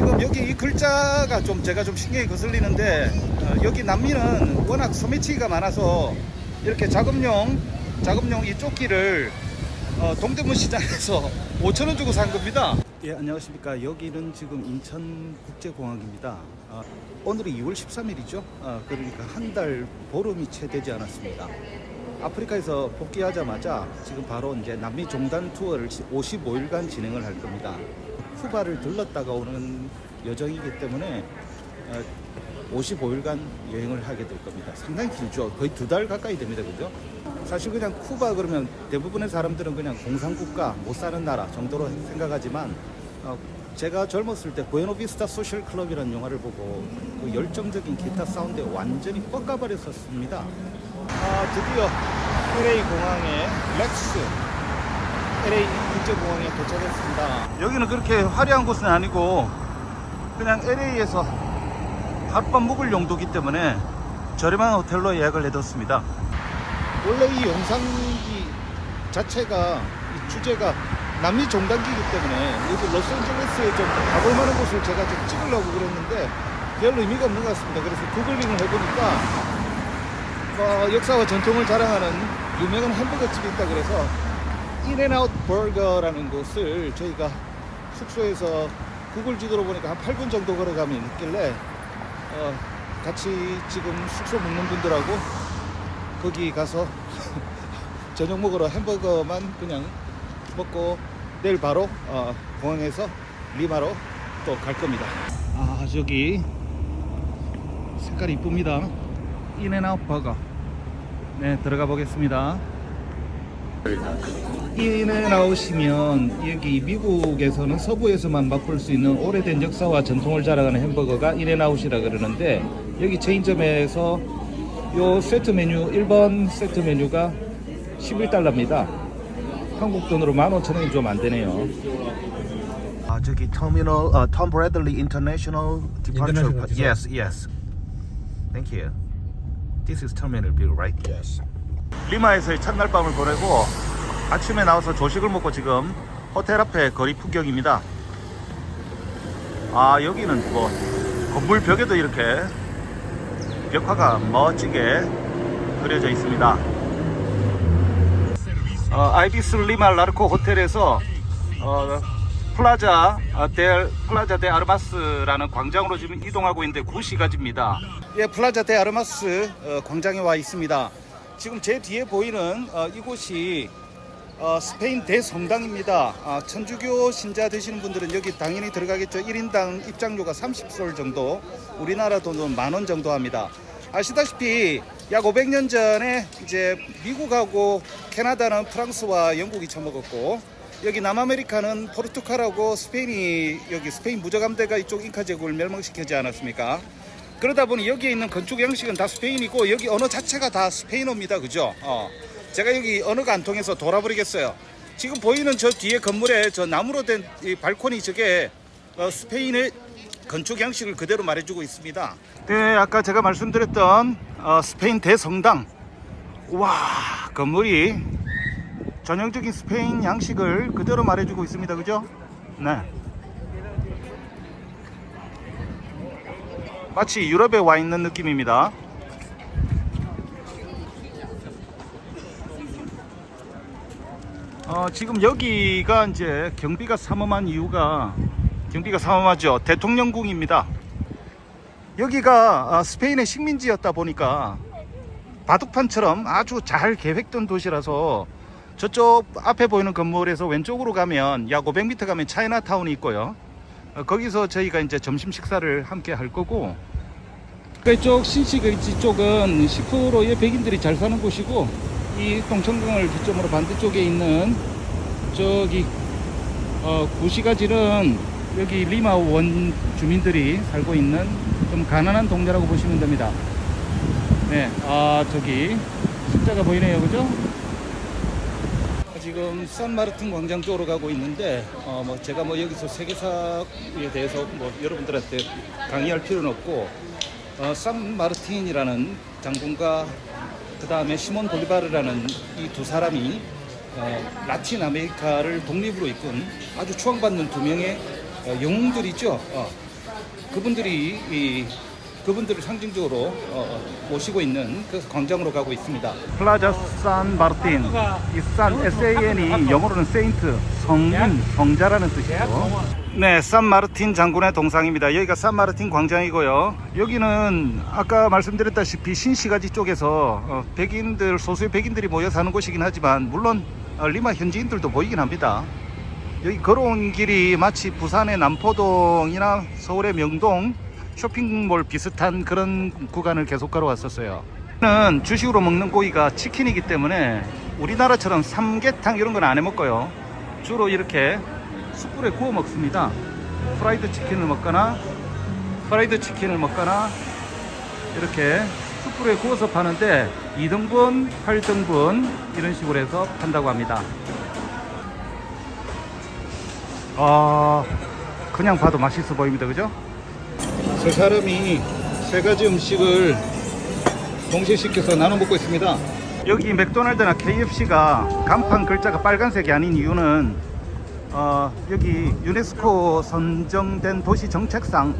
지금 여기 이 글자가 좀 제가 좀 신경이 거슬리는데 어, 여기 남미는 워낙 소매치기가 많아서 이렇게 작업용 작업용 이 조끼를 어, 동대문 시장에서 5천 원 주고 산 겁니다. 예 안녕하십니까 여기는 지금 인천국제공항입니다. 아, 오늘이 2월 13일이죠. 아, 그러니까 한 달 보름이 채 되지 않았습니다. 아프리카에서 복귀하자마자 지금 바로 이제 남미 종단 투어를 55일간 진행을 할 겁니다. 쿠바를 들렀다가 오는 여정이기 때문에 어, 55일간 여행을 하게 될 겁니다. 상당히 길죠. 거의 두 달 가까이 됩니다. 그죠? 사실 그냥 쿠바 그러면 대부분의 사람들은 그냥 공산국가 못 사는 나라 정도로 생각하지만 어, 제가 젊었을 때 부에노비스타 소셜 클럽이라는 영화를 보고 그 열정적인 기타 사운드에 완전히 뻑가버렸었습니다. 아 드디어 LA 공항에 렉스 LA 국제공항에 도착했습니다. 여기는 그렇게 화려한 곳은 아니고 그냥 LA에서 하룻밤 묵을 용도기 때문에 저렴한 호텔로 예약을 해뒀습니다. 원래 이 영상기 자체가 이 주제가 남미 종단기이기 때문에 여기 로스앤젤레스에 좀 가볼 만한 곳을 제가 좀 찍으려고 그랬는데 별 의미가 없는 것 같습니다. 그래서 구글링을 해보니까 어, 역사와 전통을 자랑하는 유명한 햄버거 집이 있다 그래서 인앤아웃 버거라는 곳을 저희가 숙소에서 구글 지도로 보니까 한 8분 정도 걸어가면 있길래 어, 같이 지금 숙소 묵는 분들하고 거기 가서 저녁 먹으러 햄버거만 그냥 먹고 내일 바로 어, 공항에서 리마로 또 갈 겁니다. 아 저기 색깔이 이쁩니다. 인앤아웃 버거. 네 들어가 보겠습니다. 인앤아웃이면 여기 미국에서는 서부에서만 맛볼 수 있는 오래된 역사와 전통을 자랑하는 햄버거가 인앤아웃이라 그러는데 여기 체인점에서 요 세트 메뉴 1번 세트 메뉴가 11달러입니다. 한국 돈으로 15,000원이 좀 안 되네요. 아 저기 터미널 어, 톰 브래들리 인터내셔널 디파처 International departure. yes yes thank you this is terminal B right Yes. 리마에서의 첫날 밤을 보내고 아침에 나와서 조식을 먹고 지금 호텔 앞에 거리 풍경입니다. 아 여기는 뭐 건물 벽에도 이렇게 벽화가 멋지게 그려져 있습니다. 어, 아이비스 리마 라르코 호텔에서 어, 플라자 어, 델 플라자 데 아르마스라는 광장으로 지금 이동하고 있는데 9시까지입니다. 예, 플라자 데 아르마스 어, 광장에 와 있습니다. 지금 제 뒤에 보이는 어, 이곳이 어, 스페인 대성당입니다. 아, 천주교 신자 되시는 분들은 여기 당연히 들어가겠죠. 1인당 입장료가 30솔 정도, 우리나라 돈으로 만원 정도 합니다. 아시다시피 약 500년 전에 이제 미국하고 캐나다는 프랑스와 영국이 처먹었고 여기 남아메리카는 포르투갈하고 스페인이 여기 스페인 무적함대가 이쪽 잉카 제국을 멸망시키지 않았습니까? 그러다 보니 여기에 있는 건축 양식은 다 스페인이고 여기 언어 자체가 다 스페인어입니다. 그죠? 어. 제가 여기 안 통해서 돌아버리겠어요. 지금 보이는 저 뒤에 건물에 저 나무로 된 이 발코니 저게 어, 스페인의 건축 양식을 그대로 말해주고 있습니다. 네, 아까 제가 말씀드렸던 어, 스페인 대성당. 와, 건물이 전형적인 스페인 양식을 그대로 말해주고 있습니다. 그죠? 네. 마치 유럽에 와 있는 느낌입니다. 어, 지금 여기가 이제 경비가 삼엄한 이유가 경비가 삼엄하죠. 대통령궁입니다. 여기가 아, 스페인의 식민지였다 보니까 바둑판처럼 아주 잘 계획된 도시라서 저쪽 앞에 보이는 건물에서 왼쪽으로 가면 약 500m 가면 차이나타운이 있고요. 어, 거기서 저희가 이제 점심 식사를 함께 할 거고 그쪽 신시그리지 쪽은 10%의 백인들이 잘 사는 곳이고 이 동천강을 기점으로 반대쪽에 있는 저기 어, 구시가지는 여기 리마 원 주민들이 살고 있는 좀 가난한 동네라고 보시면 됩니다. 네, 아 저기 숫자가 보이네요, 그죠? 지금 산마르틴 광장 쪽으로 가고 있는데 어, 뭐 제가 뭐 여기서 세계사에 대해서 뭐 여러분들한테 강의할 필요는 없고 어, 산마르틴이라는 장군과 그 다음에 시몬 볼리바르라는 이 두 사람이 어, 라틴 아메리카를 독립으로 이끈 아주 추앙받는 두 명의 어, 영웅들이죠. 어, 그분들이 이 그분들을 상징적으로 어, 모시고 있는 그 광장으로 가고 있습니다. 플라자 산 마르틴. 이산 S-A-N이 영어로는 세인트, 성인, 성자라는 뜻이고. 네, 산 마르틴 장군의 동상입니다. 여기가 산 마르틴 광장이고요. 여기는 아까 말씀드렸다시피 신시가지 쪽에서 어, 백인들 소수의 백인들이 모여 사는 곳이긴 하지만 물론 어, 리마 현지인들도 보이긴 합니다. 여기 걸어온 길이 마치 부산의 남포동이나 서울의 명동 쇼핑몰 비슷한 그런 구간을 계속 걸어왔었어요. 는 주식으로 먹는 고기가 치킨이기 때문에 우리나라처럼 삼계탕 이런 건 안 해 먹고요. 주로 이렇게 숯불에 구워 먹습니다. 프라이드 치킨을 먹거나 프라이드 치킨을 먹거나 이렇게 숯불에 구워서 파는데 2등분, 8등분 이런 식으로 해서 판다고 합니다. 아 그냥 봐도 맛있어 보입니다 그죠? 세 사람이 세 가지 음식을 동시에 시켜서 나눠 먹고 있습니다 여기 맥도날드나 KFC가 간판 글자가 빨간색이 아닌 이유는 어, 여기 유네스코 선정된 도시 정책상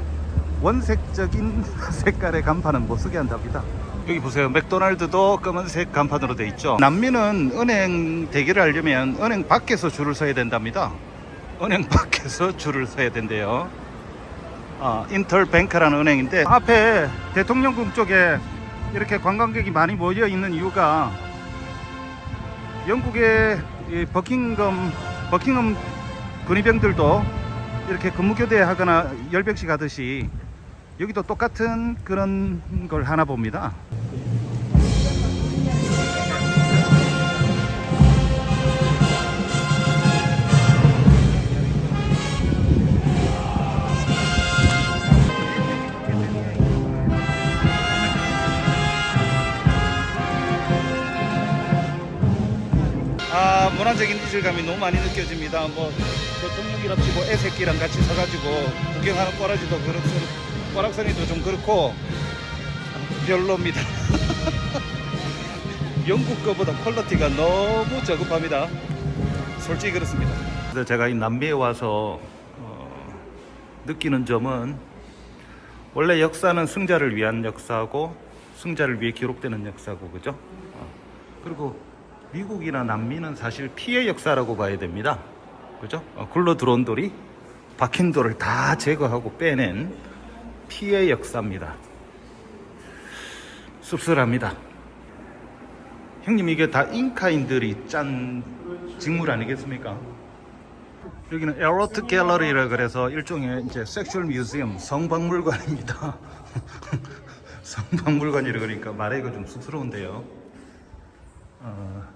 원색적인 색깔의 간판은 못 쓰게 한답니다. 여기 보세요. 맥도날드도 검은색 간판으로 돼 있죠. 남미는 은행 대기를 하려면 은행 밖에서 줄을 서야 된답니다. 은행 밖에서 줄을 서야 된대요. 아, 인터뱅크라는 은행인데 앞에 대통령궁 쪽에 이렇게 관광객이 많이 모여 있는 이유가 영국의 이 버킹엄 버킹엄 근위병들도 이렇게 근무 교대 하거나 열병식 하듯이 여기도 똑같은 그런 걸 하나 봅니다. 아 문화적인 이질감이 너무 많이 느껴집니다. 뭐 대통령이랍시고 애새끼랑 같이 서가지고 구경하는 꼬라지도 그렇고 꼬락서니도 좀 그렇고 별로입니다. 영국 거보다 퀄리티가 너무 저급합니다. 솔직히 그렇습니다. 그래서 제가 이 남미에 와서 어, 느끼는 점은 원래 역사는 승자를 위한 역사고 승자를 위해 기록되는 역사고 그죠? 어, 그리고 미국이나 남미는 사실 피해 역사라고 봐야 됩니다. 그죠? 어, 굴러 들어온 돌이 박힌 돌을 다 제거하고 빼낸 피해 역사입니다. 씁쓸합니다. 형님 이게 다 잉카인들이 짠 직물 아니겠습니까? 여기는 에로트 갤러리라 그래서 일종의 이제 섹슈얼 뮤지엄 성박물관입니다. 성박물관이라 그러니까 말하기가 좀 쑥스러운데요. 어,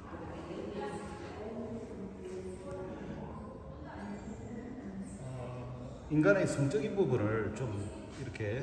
인간의 성적인 부분을 좀 이렇게